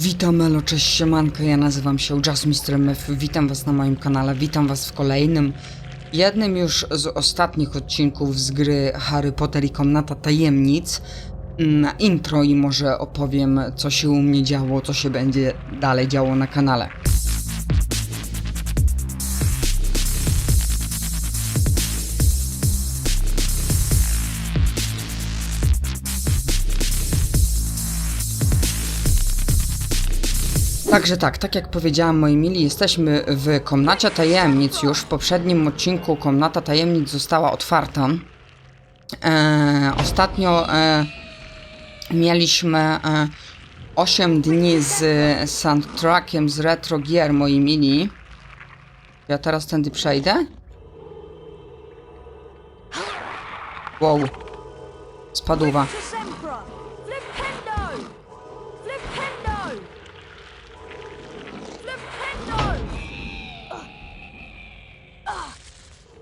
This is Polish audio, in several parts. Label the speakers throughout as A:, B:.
A: Witam Elo, cześć siemanko, ja nazywam się Mr. MF, witam was na moim kanale, witam was w kolejnym, jednym już z ostatnich odcinków z gry Harry Potter i Komnata Tajemnic. Na intro i może opowiem co się u mnie działo, co się będzie dalej działo na kanale. Także tak, tak jak powiedziałam moi mili, jesteśmy w Komnacie Tajemnic już. W poprzednim odcinku Komnata Tajemnic została otwarta. E, ostatnio e, mieliśmy e, 8 dni z soundtrackiem z Retro Gear, moi mili. Ja teraz tędy przejdę? Wow. Spadła.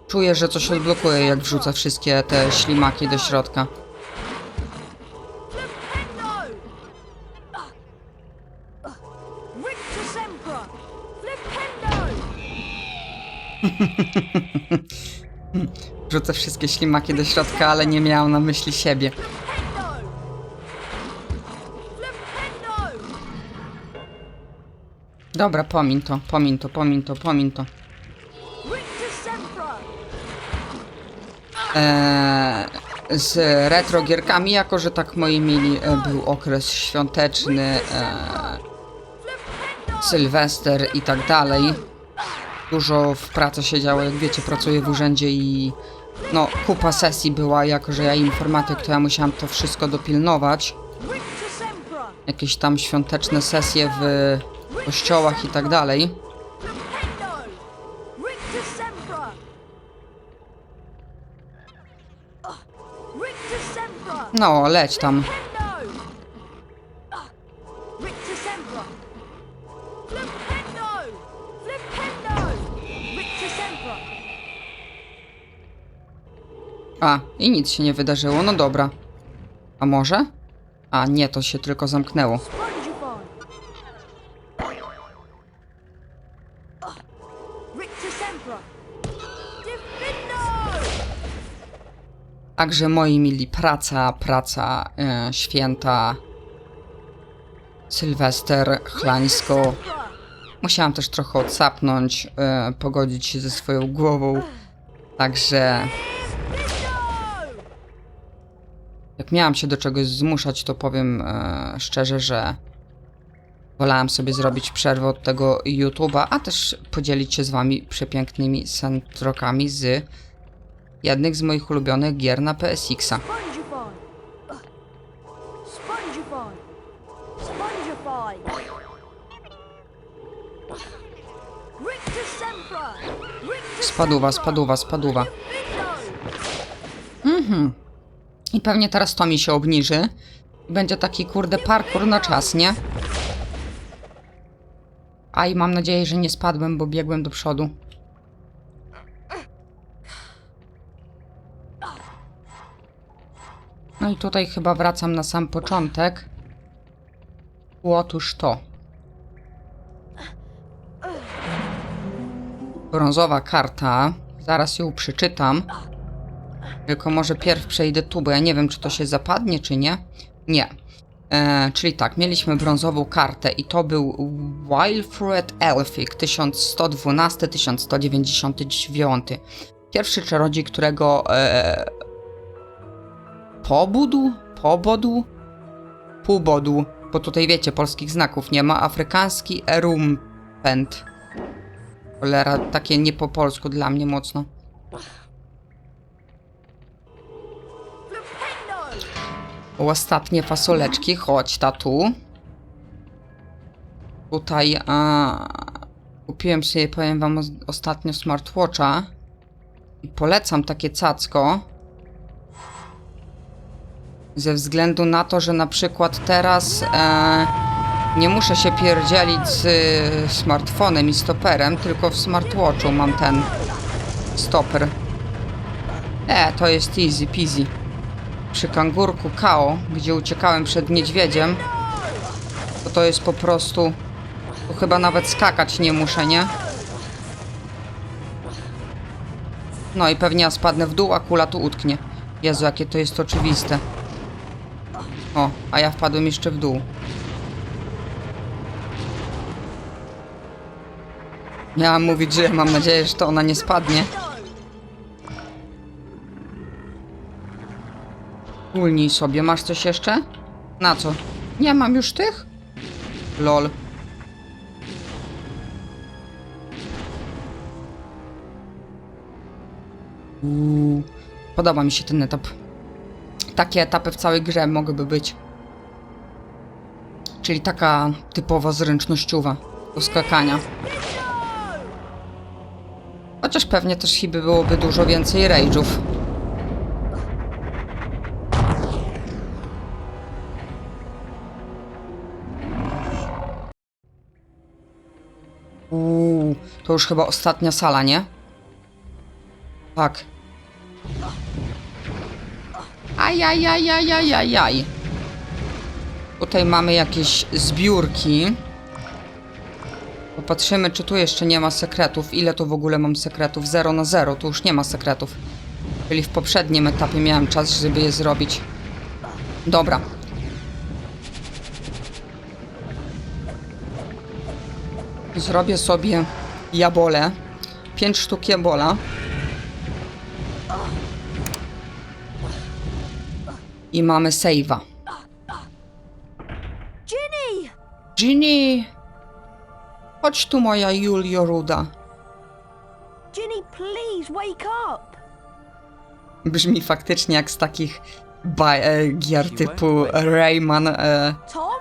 A: Czuję, że coś odblokuje, jak wrzucę wszystkie te ślimaki do środka. Wrzucę wszystkie ślimaki do środka, ale nie miałam na myśli siebie. Dobra, pomin to, pomin to, pomin to, pomin to. Eee, z retro gierkami, jako że tak moi mili, e, był okres świąteczny, e, Sylwester i tak dalej. Dużo w pracy się działo, jak wiecie, pracuję w urzędzie i no, kupa sesji była, jako że ja informatyk, to ja musiałam to wszystko dopilnować. Jakieś tam świąteczne sesje w kościołach i tak dalej. No, leć tam. A, i nic się nie wydarzyło, no dobra. A może? A, nie, to się tylko zamknęło. Także moi mili, praca, praca, e, święta, Sylwester, chlańsko. Musiałam też trochę odsapnąć, e, pogodzić się ze swoją głową. Także jak miałam się do czegoś zmuszać, to powiem e, szczerze, że wolałam sobie zrobić przerwę od tego YouTube'a, a też podzielić się z wami przepięknymi soundtrackami z jednych z moich ulubionych gier na PSX-a.
B: Sempra!
A: spadła, spadła.
B: Diffindo!
A: I pewnie teraz to mi się obniży. Będzie taki kurde parkour na czas, nie? A i mam nadzieję, że nie spadłem, bo biegłem do przodu. No i tutaj chyba wracam na sam początek. Otóż to. Brązowa karta. Zaraz ją przeczytam. Tylko może pierw przejdę tu, bo ja nie wiem, czy to się zapadnie, czy nie. Nie. E, czyli tak, mieliśmy brązową kartę i to był Wilfred Elphick 1112-1199. Pierwszy czarodziej, którego e, pobudł, pobodł, półbodł, bo tutaj wiecie, polskich znaków nie ma, afrykański erumpent. Cholera, takie nie po polsku dla mnie mocno. Ostatnie fasoleczki, chodź tatu. Tutaj a, kupiłem sobie, powiem wam, os- ostatnio smartwatcha i polecam takie cacko. Ze względu na to, że na przykład teraz e, nie muszę się pierdzielić z e, smartfonem i stoperem, tylko w smartwatchu mam ten stoper. E, to jest easy peasy przy kangurku Kao, gdzie uciekałem przed niedźwiedziem, To to jest po prostu... To chyba nawet skakać nie muszę, nie? No i pewnie ja spadnę w dół, a kula tu utknie. Jezu, jakie to jest oczywiste. O, a ja wpadłem jeszcze w dół. Miałam mówić, że mam nadzieję, że to ona nie spadnie. Ulnij sobie. Masz coś jeszcze? Na co? Nie mam już tych? Lol. Uuu, podoba mi się ten etap. Takie etapy w całej grze mogłyby być. Czyli taka typowa zręcznościowa do skakania. Chociaż pewnie też chyba byłoby dużo więcej rage'ów. Uuu, to już chyba ostatnia sala, nie? Tak. Ajajajajajajaj. Tutaj mamy jakieś zbiórki. Popatrzymy, czy tu jeszcze nie ma sekretów. Ile tu w ogóle mam sekretów? 0 na 0, tu już nie ma sekretów. Czyli w poprzednim etapie miałem czas, żeby je zrobić. Dobra. Zrobię sobie jabole. 5 sztuk jabola. I mamy save'a.
B: Ginny!
A: Ginny! Chodź tu, moja Julio Ruda.
B: Ginny, please wake up!
A: Brzmi faktycznie jak z takich e, gier typu Rayman. E,
B: Tom?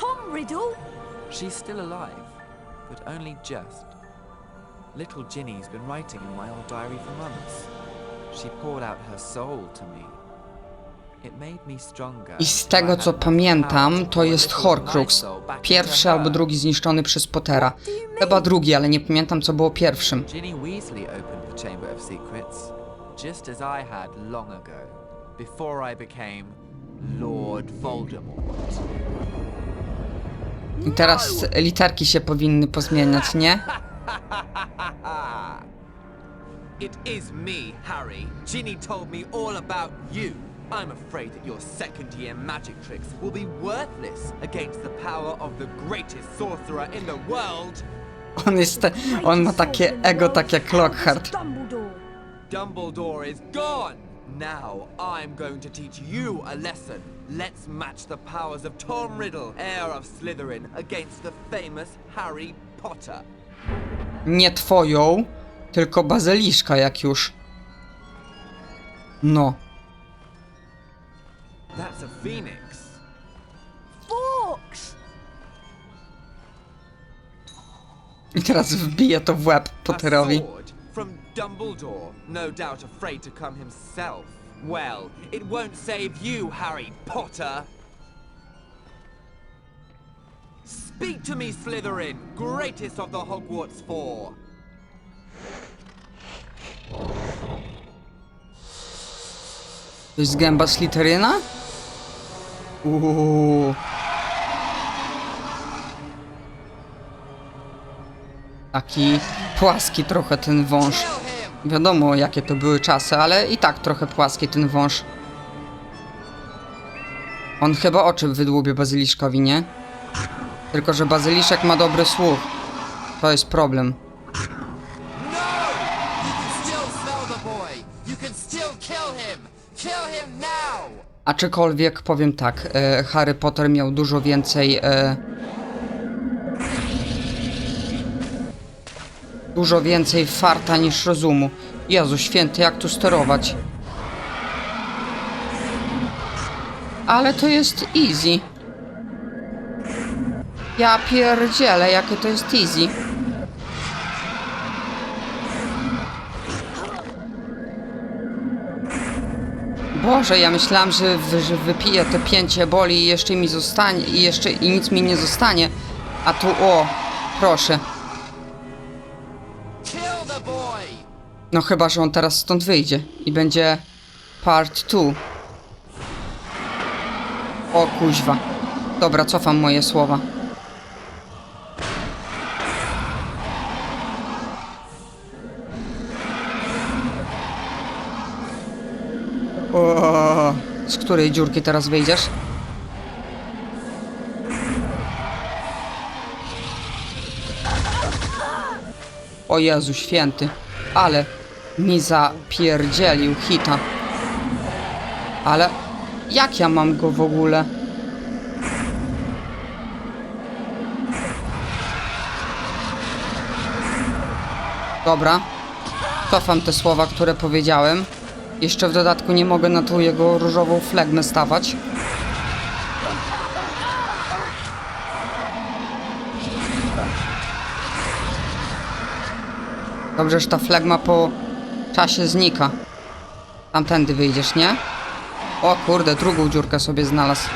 B: Tom Riddle?
C: She's still alive, but only just. Little Ginny's been writing in my old diary for months. She poured out her soul to me.
A: I z tego co pamiętam,
C: to
A: jest Horcrux. Pierwszy albo drugi zniszczony przez Pottera. Chyba drugi, ale nie pamiętam co było pierwszym.
C: I
A: teraz literki się powinny pozmieniać, nie?
D: It is me, Harry. Ginny told me all about you. I'm afraid that your second year magic tricks will be worthless against the power of the greatest sorcerer in the world.
A: On jest, on ma takie ego tak jak Lockhart.
B: Dumbledore.
D: Dumbledore is gone. Now I'm going to teach you a lesson. Let's match the powers of Tom Riddle, heir of Slytherin, against the famous Harry Potter.
A: Nie twoją, tylko bazyliszka jak już. No.
D: That's a phoenix.
B: Forks!
A: I teraz wbije to w łeb
D: A
A: Potterowi.
D: sword from Dumbledore, no doubt afraid to come himself. Well, it won't save you, Harry Potter. Speak to me, Slytherin, greatest of the Hogwarts Four.
A: To jest gęba Slytheryna? Uuu. Taki płaski trochę ten wąż. Wiadomo jakie to były czasy, ale i tak trochę płaski ten wąż. On chyba oczy wydłubie bazyliszkowi, nie? Tylko, że bazyliszek ma dobry słuch. To jest problem. Aczkolwiek powiem tak, e, Harry Potter miał dużo więcej. E, dużo więcej farta niż rozumu. Jezu święty, jak tu sterować? Ale to jest easy. Ja pierdzielę, jakie to jest easy. Boże, ja myślałam, że, że wypiję te pięcie boli i jeszcze mi zostanie, i jeszcze i nic mi nie zostanie. A tu, o, proszę. No chyba, że on teraz stąd wyjdzie i będzie part 2. O kuźwa. Dobra, cofam moje słowa. O, z której dziurki teraz wyjdziesz? O Jezu święty, ale mi zapierdzielił hita. Ale jak ja mam go w ogóle? Dobra. Cofam te słowa, które powiedziałem. Jeszcze w dodatku nie mogę na tą jego różową flegmę stawać. Dobrze, że ta flegma po czasie znika. Tamtędy wyjdziesz, nie? O kurde, drugą dziurkę sobie znalazł.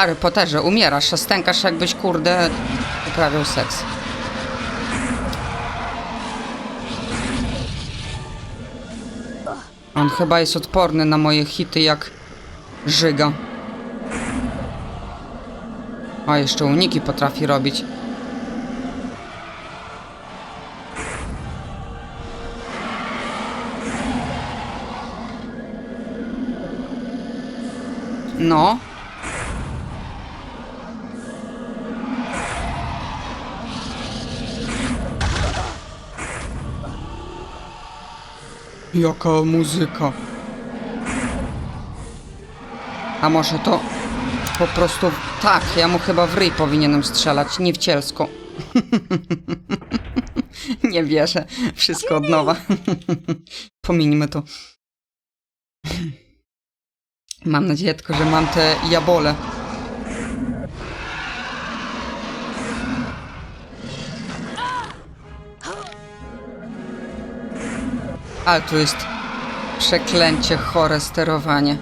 A: Harry Potterze, umierasz, stękasz jakbyś, kurde, uprawiał seks. On chyba jest odporny na moje hity jak żyga. A jeszcze uniki potrafi robić. No. Jaka muzyka. A może to po prostu... Tak, ja mu chyba w ryj powinienem strzelać, nie w nie wierzę. Wszystko od nowa. Pominijmy to. Mam nadzieję tylko, że mam te jabole. Ale tu jest przeklęcie, chore sterowanie.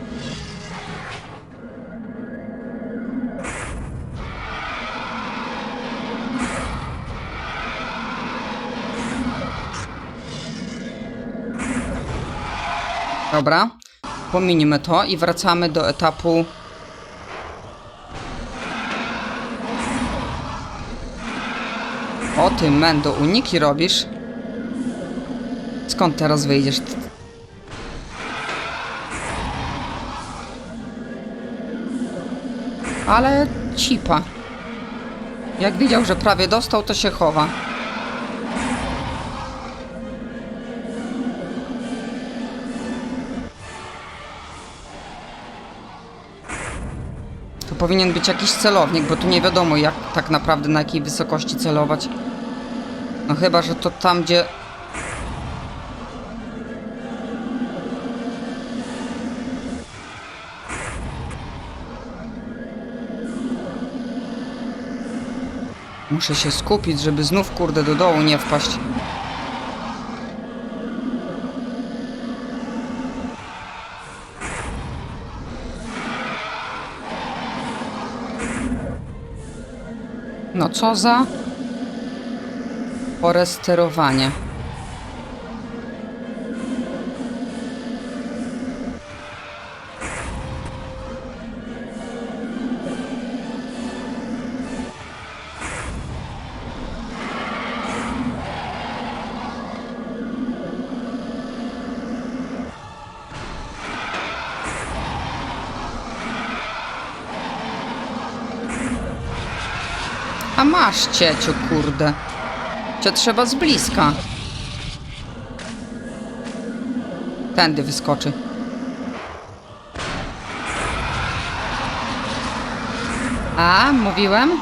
A: Dobra, pominimy to i wracamy do etapu O ty, Mendo, uniki robisz? Skąd teraz wyjdziesz? Ale cipa. Jak widział, że prawie dostał, to się chowa. To powinien być jakiś celownik, bo tu nie wiadomo jak tak naprawdę na jakiej wysokości celować. No chyba, że to tam, gdzie Muszę się skupić, żeby znów kurde do dołu nie wpaść. No co za chore sterowanie. Masz cieciu, kurde. Cię trzeba z bliska. Tędy wyskoczy. A, mówiłem?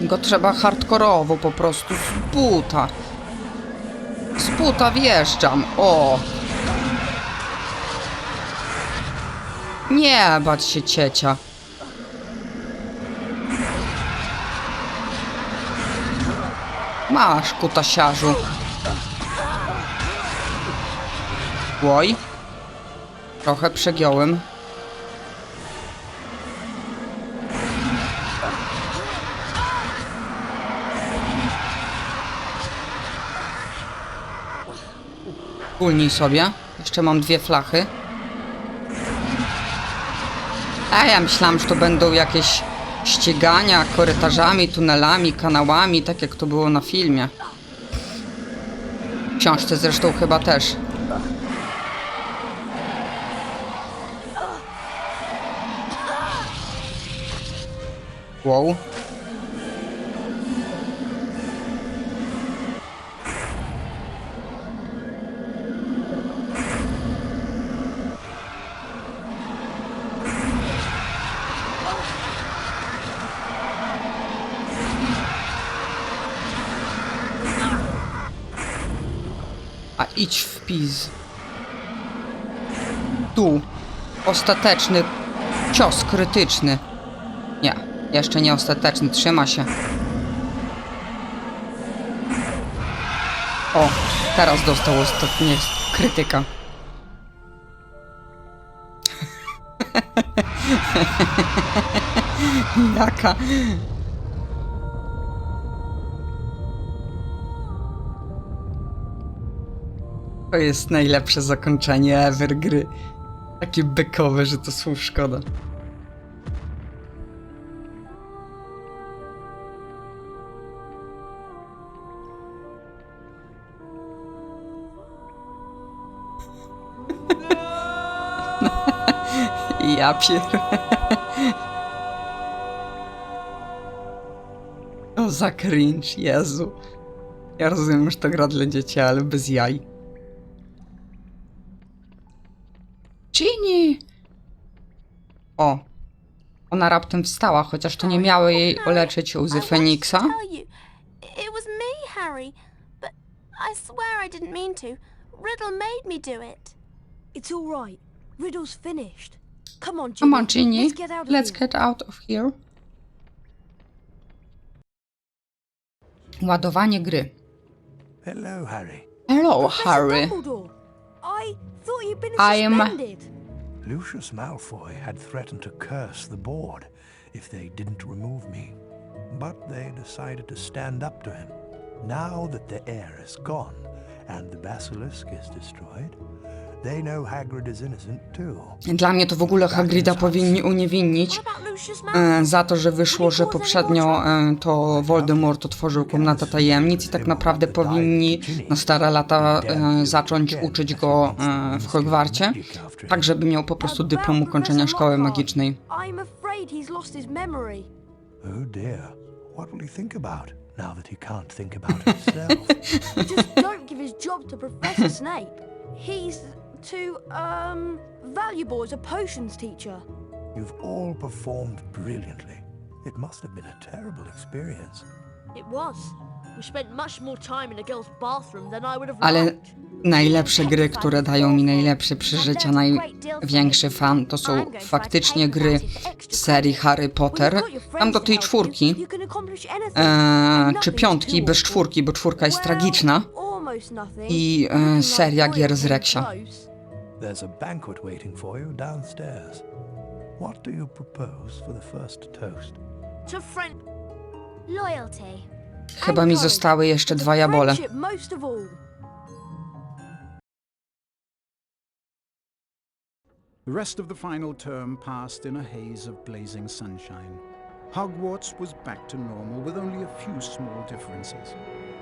A: Go trzeba hardkorowo po prostu z buta. Z buta wjeżdżam. O! Nie bać się ciecia. Masz, kutasiarzu. Oj. Trochę przegiąłem. Ulnij sobie. Jeszcze mam dwie flachy. A ja myślałam, że to będą jakieś ścigania korytarzami, tunelami, kanałami, tak jak to było na filmie. W książce zresztą chyba też. Wow. Idź w pis. Tu. Ostateczny cios krytyczny. Nie, jeszcze nie ostateczny, trzyma się. O, teraz dostał ostatnie krytyka. Jaka? To jest najlepsze zakończenie ever gry. Takie bekowe, że to słów szkoda. Ja pier... O, za cringe, Jezu. Ja rozumiem, że to gra dla dzieci, ale bez jaj. Ginny! O. Ona raptem wstała, chociaż to nie miało jej uleczyć łzy
B: I wanted
A: Feniksa.
B: It was me, Harry. But I swear I didn't mean to. Riddle made me do it.
E: It's all right. Riddle's finished. Come on, Ginny.
A: Come on, Ginny.
E: Let's get out of
A: Let's
E: here.
A: get out of here. Ładowanie gry.
F: Hello, Harry.
A: Hello, Harry.
E: I thought you'd been
A: I am-.
F: Lucius Malfoy had threatened to curse the board if they didn't remove me. But they decided to stand up to him. Now that the heir is gone and the basilisk is destroyed,
A: Dla mnie to w ogóle Hagrida powinni uniewinnić e, za to, że wyszło, że poprzednio e, to Voldemort otworzył komnatę tajemnic i tak naprawdę powinni na stare lata e, zacząć uczyć go e, w Hogwarcie, tak żeby miał po prostu dyplom ukończenia szkoły magicznej.
F: Oh dear. What will he think about now that he can't think about himself?
E: Just don't give his job to Professor Snape. He's too, um, valuable as a potions teacher.
F: You've all performed brilliantly. It must have been a terrible experience.
E: It was. We spent much more time in a girl's bathroom than I would have
A: Ale
E: liked.
A: najlepsze gry, które dają mi najlepsze przeżycia, największy fan, to są faktycznie gry serii Harry Potter. Tam do tej czwórki, e, czy piątki bez czwórki, bo czwórka jest tragiczna. i, e, seria gier z Reksia.
F: There's a banquet waiting for you downstairs. What do you propose for the first toast?
E: To friend
B: Loyalty.
A: Chyba mi zostały jeszcze dwa jabole.
E: friendship most of all.
G: The rest of the final term passed in a haze of blazing sunshine. Hogwarts was back to normal with only a few small differences.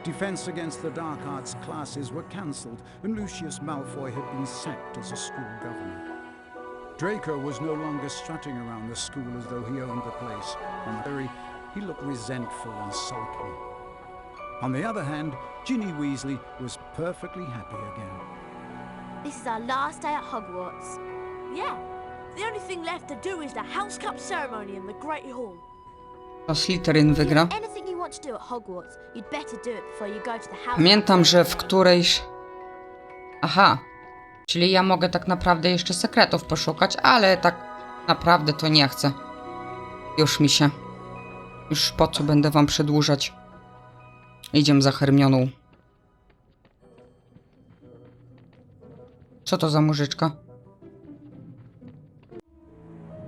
G: Defense against the dark arts classes were cancelled, and Lucius Malfoy had been sacked as a school governor. Draco was no longer strutting around the school as though he owned the place. On the he looked resentful and sulky. On the other hand, Ginny Weasley was perfectly happy again.
B: This is our last day at Hogwarts.
E: Yeah. The only thing left to do is the House Cup ceremony in the Great Hall.
A: To Slytherin wygra. Pamiętam, że w którejś... Aha. Czyli ja mogę tak naprawdę jeszcze sekretów poszukać, ale tak naprawdę to nie chcę. Już mi się. Już po co będę wam przedłużać. Idziemy za Hermioną. Co to za mużyczka?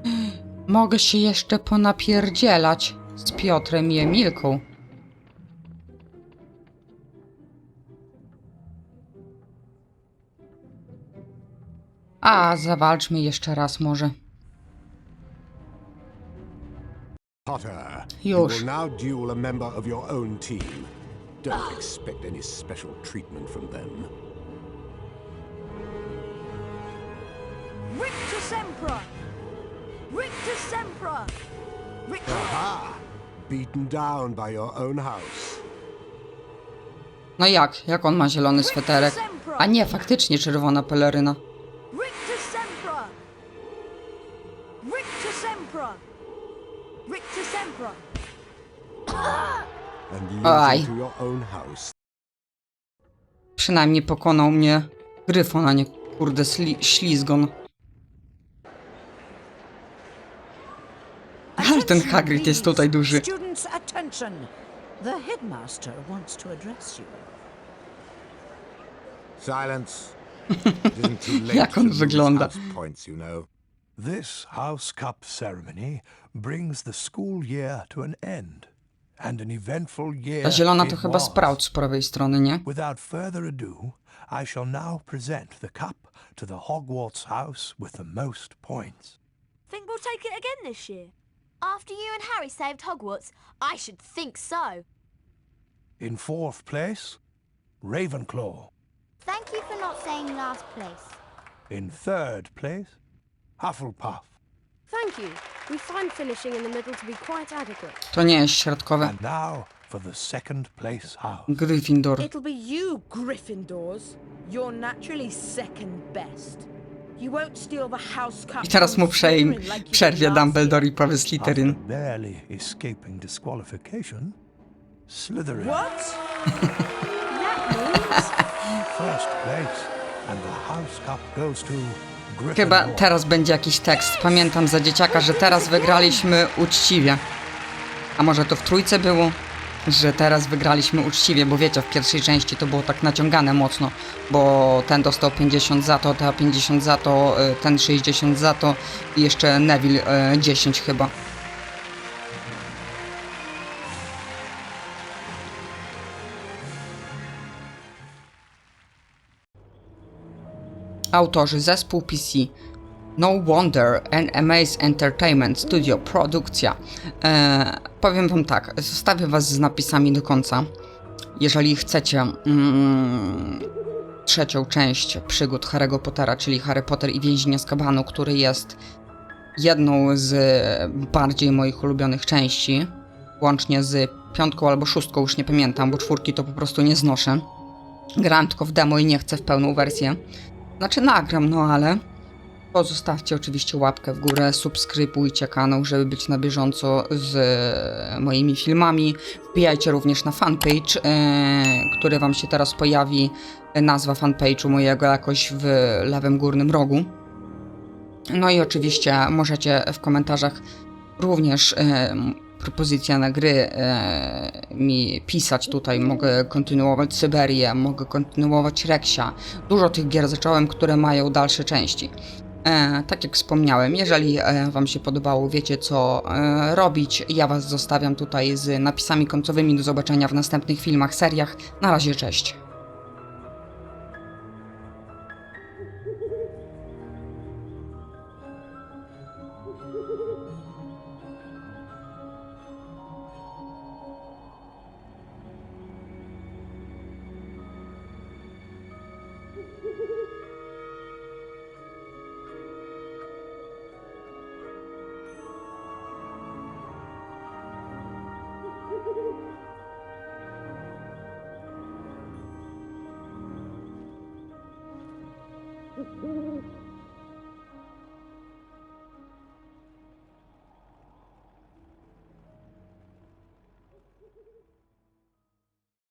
A: Mogę się jeszcze ponapierdzielać z Piotrem i Emilką. A, zawalczmy jeszcze raz może.
H: Potter,
A: Już.
H: you will now duel a member of your own team. Don't expect any special treatment from them.
E: Rictus Emperor! Rictus Emperor! Rictus...
H: Aha! Beaten down by your own house.
A: No jak? Jak on ma zielony sweterek? A nie, faktycznie czerwona peleryna.
H: House.
A: Przynajmniej pokonał mnie Gryfon, a nie kurde sli- ślizgon. Ale ten Hagrid jest tutaj duży.
I: Students, attention! The headmaster wants to address you.
H: Silence.
A: Jak on wygląda.
H: house points, you know.
F: This House Cup ceremony brings the school year to an end. And an eventful year
A: Ta zielona to chyba. Sprout z prawej strony, nie?
F: Without further ado, I shall now present the cup to the Hogwarts house with the most points.
E: Think we'll take it again this year?
B: After you and Harry saved Hogwarts, I should think so.
F: In fourth place, Ravenclaw.
B: Thank you for not saying last place.
F: In third place, Hufflepuff.
E: Thank you. We find finishing in the middle to be quite adequate.
A: To nie jest środkowe.
F: And now for the second place house.
A: Gryffindor.
I: It'll be you, Gryffindors. You're naturally second best.
A: I teraz mu przejm, przerwie Dumbledore i powie Slytherin.
I: What?
A: Chyba teraz będzie jakiś tekst. Pamiętam za dzieciaka, że teraz wygraliśmy uczciwie. A może to w trójce było? Że teraz wygraliśmy uczciwie, bo wiecie, w pierwszej części to było tak naciągane mocno, bo ten dostał 50 za to, ta 50 za to, y, ten 60 za to i jeszcze Neville y, 10 chyba. Autorzy zespół PC No Wonder and Amaze Entertainment Studio Produkcja. E, powiem wam tak, zostawię was z napisami do końca. Jeżeli chcecie mm, trzecią część przygód Harry'ego Pottera, czyli Harry Potter i Więzienie z Kabanu, który jest jedną z bardziej moich ulubionych części, łącznie z piątką albo szóstką, już nie pamiętam, bo czwórki to po prostu nie znoszę. Grałem tylko w demo i nie chcę w pełną wersję. Znaczy nagram, no ale pozostawcie oczywiście łapkę w górę, subskrybujcie kanał, żeby być na bieżąco z e, moimi filmami. Wbijajcie również na fanpage, e, który wam się teraz pojawi. Nazwa fanpage'u mojego jakoś w lewym górnym rogu. No i oczywiście możecie w komentarzach również e, propozycje na gry mi pisać tutaj. Mogę kontynuować Syberię, mogę kontynuować Reksia. Dużo tych gier zacząłem, które mają dalsze części. E, tak jak wspomniałem, jeżeli e, Wam się podobało, wiecie co e, robić. Ja Was zostawiam tutaj z napisami końcowymi. Do zobaczenia w następnych filmach, seriach. Na razie, cześć.